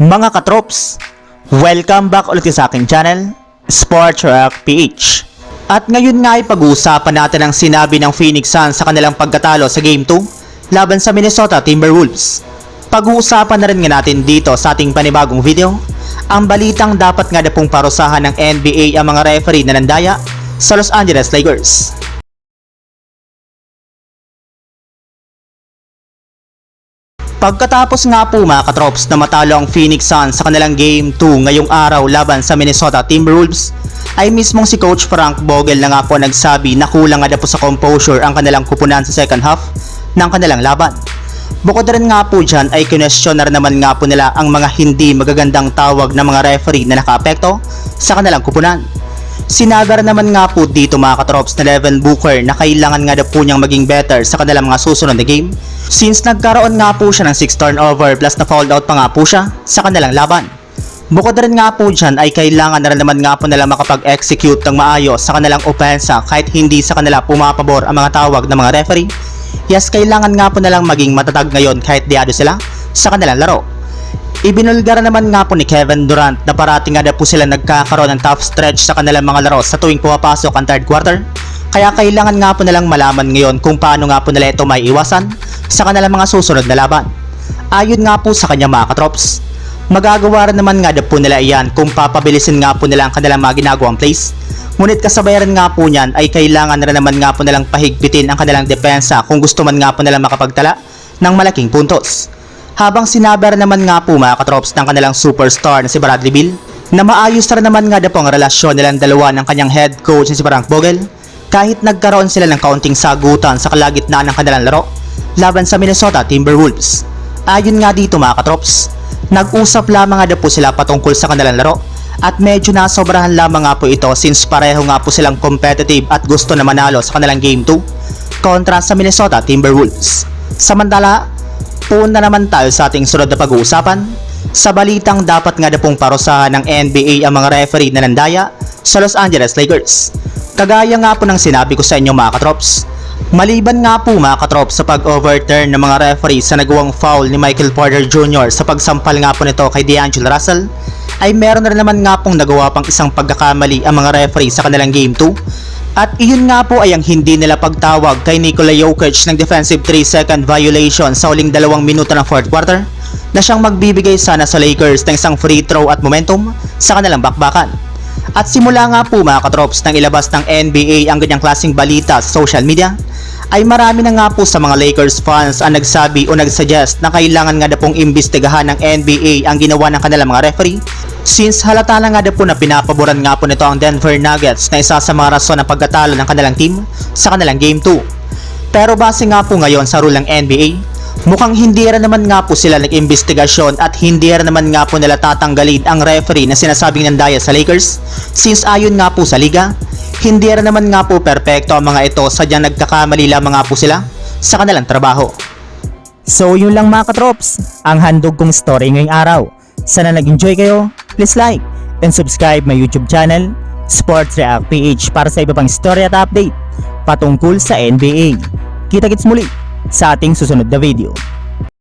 Mga katrops, welcome back ulit sa aking channel, Sports Rock PH. At ngayon nga ay pag-uusapan natin ang sinabi ng Phoenix Suns sa kanilang pagkatalo sa Game 2 laban sa Minnesota Timberwolves. Pag-uusapan na rin nga natin dito sa ating panibagong video, ang balitang dapat nga na pong parusahan ng NBA ang mga referee na nandaya sa Los Angeles Lakers. Pagkatapos nga po mga katrops na matalo ang Phoenix Suns sa kanilang Game 2 ngayong araw laban sa Minnesota Timberwolves, ay mismong si Coach Frank Vogel na nga po nagsabi na kulang nga na po sa composure ang kanilang kupunan sa second half ng kanilang laban. Bukod rin nga po dyan ay kinestyon na rin naman nga po nila ang mga hindi magagandang tawag ng mga referee na nakaapekto sa kanilang kupunan. Sinabi rin naman nga po dito mga katrops na Devin Booker na kailangan nga daw po niyang maging better sa kanilang mga susunod na game since nagkaroon nga po siya ng 6 turnover plus na fouled out pa nga po siya sa kanilang laban. Bukod rin nga po dyan ay kailangan na rin naman nga po nila makapag-execute ng maayos sa kanilang opensa kahit hindi sa kanila pumapabor ang mga tawag ng mga referee. Yes, kailangan nga po nalang maging matatag ngayon kahit diado sila sa kanilang laro. Ibinulgara naman nga po ni Kevin Durant na parating nga na po sila nagkakaroon ng tough stretch sa kanilang mga laro sa tuwing pumapasok ang third quarter. Kaya kailangan nga po nilang malaman ngayon kung paano nga po nila ito may iwasan sa kanilang mga susunod na laban. Ayon nga po sa kanya mga katrops, magagawa rin naman nga po nila iyan kung papabilisin nga po nila ang kanilang mga ginagawang plays. Ngunit kasabayan nga po niyan ay kailangan rin naman nga po nilang pahigpitin ang kanilang depensa kung gusto man nga po nilang makapagtala ng malaking puntos. Habang sinabi rin naman nga po mga katrops ng kanilang superstar na si Bradley Bill na maayos na rin naman nga po ang relasyon nilang dalawa ng kanyang head coach na si Frank Vogel kahit nagkaroon sila ng kaunting sagutan sa kalagitnaan ng kanilang laro laban sa Minnesota Timberwolves. Ayon nga dito mga katrops, nag-usap lamang nga po sila patungkol sa kanilang laro at medyo nasobrahan lamang nga po ito since pareho nga po silang competitive at gusto na manalo sa kanilang game 2 kontra sa Minnesota Timberwolves. Samantala, Una naman tayo sa ating sunod na pag-uusapan. Sa balitang dapat nga na pong parusahan ng NBA ang mga referee na nandaya sa Los Angeles Lakers. Kagaya nga po ng sinabi ko sa inyo mga katrops, Maliban nga po mga katrops sa pag-overturn ng mga referee sa nagawang foul ni Michael Porter Jr. sa pagsampal nga po nito kay D'Angelo Russell, ay meron na naman nga pong nagawa pang isang pagkakamali ang mga referee sa kanilang game 2 at iyon nga po ay ang hindi nila pagtawag kay Nikola Jokic ng defensive 3 second violation sa uling dalawang minuto ng fourth quarter na siyang magbibigay sana sa Lakers ng isang free throw at momentum sa kanilang bakbakan. At simula nga po mga katrops nang ilabas ng NBA ang ganyang klaseng balita sa social media, ay marami na nga po sa mga Lakers fans ang nagsabi o nagsuggest na kailangan nga na pong imbestigahan ng NBA ang ginawa ng kanilang mga referee Since halata na nga na po na pinapaboran nga po nito ang Denver Nuggets na isa sa mga rason ng pagkatalo ng kanilang team sa kanilang Game 2. Pero base nga po ngayon sa rule ng NBA, mukhang hindi rin naman nga po sila nag-investigasyon at hindi rin naman nga po nila tatanggalin ang referee na sinasabing nandaya sa Lakers since ayon nga po sa liga, hindi rin naman nga po perpekto ang mga ito sadyang nagkakamali lamang nga po sila sa kanilang trabaho. So yun lang mga katrops, ang handog kong story ngayong araw. Sana nag-enjoy kayo, please like and subscribe my YouTube channel, Sports React PH para sa iba pang story at update patungkol sa NBA. Kita-kits muli sa ating susunod na video.